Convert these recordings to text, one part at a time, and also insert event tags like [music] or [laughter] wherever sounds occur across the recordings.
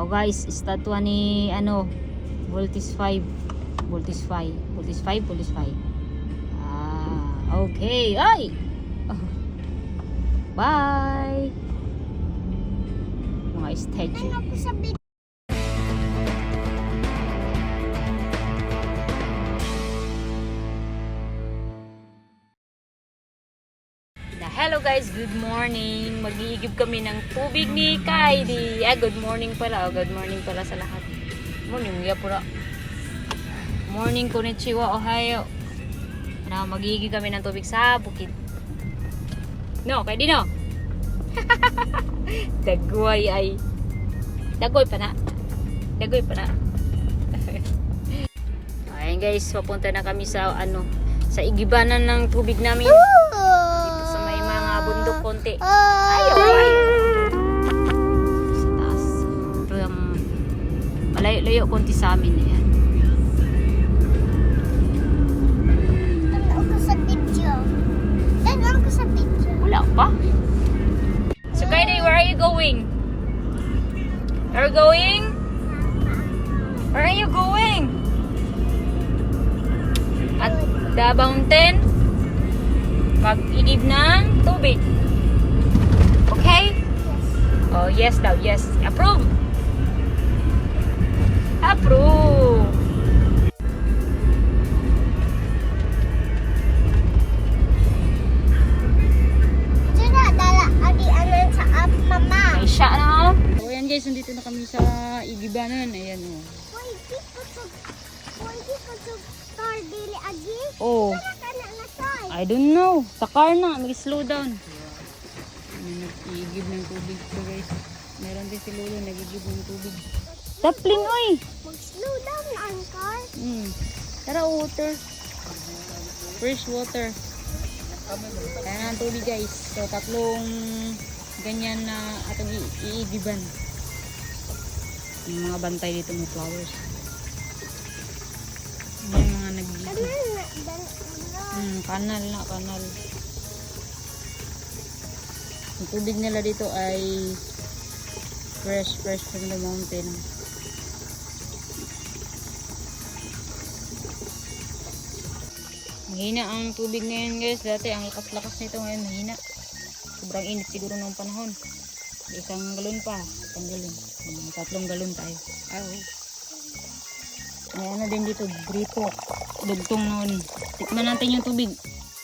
Oh guys, estatwa ni ano, voltage 5. Voltage 5. Voltage 5, voltage 5. Ah, okay. Ay! [laughs] Bye! Mga statue. Hello guys, good morning. Mag-iigib kami ng tubig ni Kylie. Ah, good morning pala. Oh, good morning pala sa lahat. Morning, ya pura. Morning, konnichiwa, ohayo. Na mag-iigib kami ng tubig sa bukid. No, kay Dino. [laughs] Dagway ay. Dagoy pa na. Dagoy pa na. [laughs] Ayan guys, papunta na kami sa ano, sa igibanan ng tubig namin. Mga bundok konti. Ayaw, ayaw. Sa taas. From, malayo-layo konti sa amin. Video? Wala pa. So, Kylie, where are you going? Where are you going? Where are you going? At the mountain, mag-igib ng tubig. Okay? Oh, yes daw, yes. Approve. Approve. Guys, nandito na kami sa igibanan. Ayan, oh. Pwede ko sa Pwede ko sa car dili agi. Oh. Para ka na nasay. I don't know. Sa car na, mag-slow down. Nag-iigib ng tubig ko guys. Meron din si Lolo nag-iigib ng tubig. Taplin, oy! Mag-slow down na ang car. Mm. Tara, water. Fresh water. Ayan ang tubig guys. So, tatlong ganyan na atong iigiban. Yung mga bantay dito may flowers. Yung mga nag-iigib. Hmm, kanal na, kanal. Ang tubig nila dito ay fresh, fresh from the mountain. Mahina ang tubig ngayon guys. Dati ang lakas-lakas nito ngayon mahina. Sobrang init siguro ng panahon. Isang galon pa. Isang galon. Tatlong galon tayo. Ay, oh. May ano din dito, grito. Dugtong noon. Tikman natin yung tubig.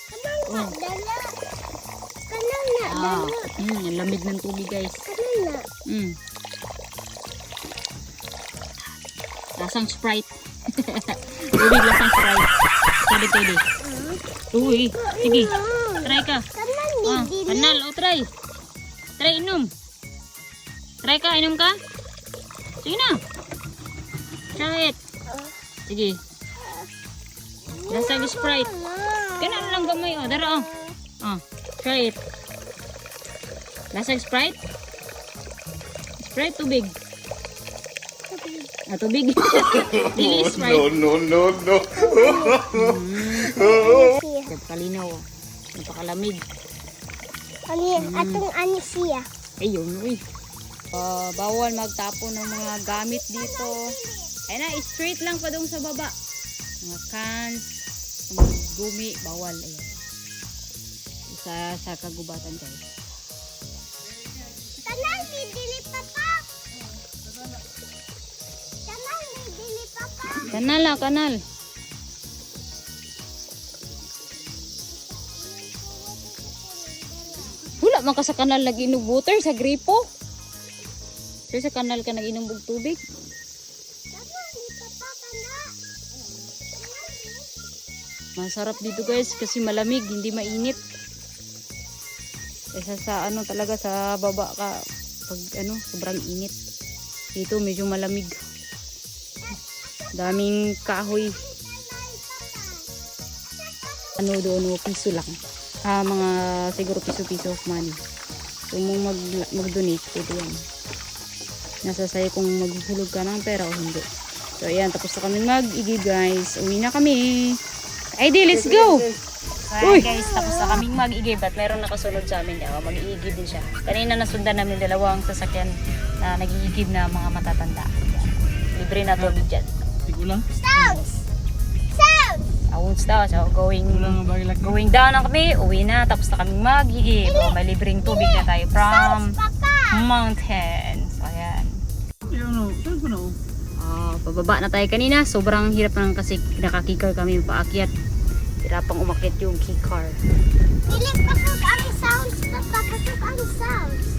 Kanal na dala. Kanal na Ah, dala. mm, ang lamig ng tubig guys. Kanal na. Mm. Lasang Sprite. [laughs] tubig lasang Sprite. Sabi pwede. Uy, sige. Try ka. Kanal Ah, kanal, o try. Try inom. Try ka, inom ka? Sige na. Try it. Sige. Lasang Sprite. Ganun lang gamay, oh. Dara, oh. Oh, try it. Lasang Sprite? Sprite, tubig. Ah, tubig. [laughs] Dili Sprite. no, no, no. Siya. Kalinaw. oh. Napakalamig. Ani, atong ani siya. Ayun, uy. Ah, bawal magtapon ng mga gamit dito. Ay na, straight lang pa doon sa baba. Mga cans, mga gumi, bawal. Ayan. Sa, sa kagubatan guys. Kanal ni dili papa. Kanal ni dili papa. Kanal na, kanal. Wala man ka sa kanal nag-inom water sa gripo. Sir, sa kanal ka nag-inom tubig. Kanal ni papa kana. Masarap dito guys kasi malamig, hindi mainit. Kaysa sa ano talaga sa baba ka pag ano sobrang init. Dito medyo malamig. Daming kahoy. Ano doon, piso lang. Ah, mga siguro piso-piso of money. Kung mag, mag-donate, pwede yan. Nasa sa'yo kung maghulog ka ng pera o hindi. So, ayan, tapos na kami mag-igib, guys. Uwi na kami. ID, let's go! Uy! guys, tapos na kaming mag-igib at meron nakasunod sa amin. Oh, mag-iigib din siya. Kanina nasundan namin dalawang sasakyan na nagigib na mga matatanda. Libre na tubig dyan. Tigo lang. Sounds! Sounds! Awons daw. So, going, going down na kami. Uwi na. Tapos na kaming magigib. O, may libreng tubig na tayo from Papa! Mountains. So, ayan. Ayun no. Saan ko na oh. Ah, pababa na tayo kanina. Sobrang hirap lang kasi nakakikar kami paakyat. Hirapang umakyat yung key car. Dili pasok ang sounds. Papa, pasok ang sounds.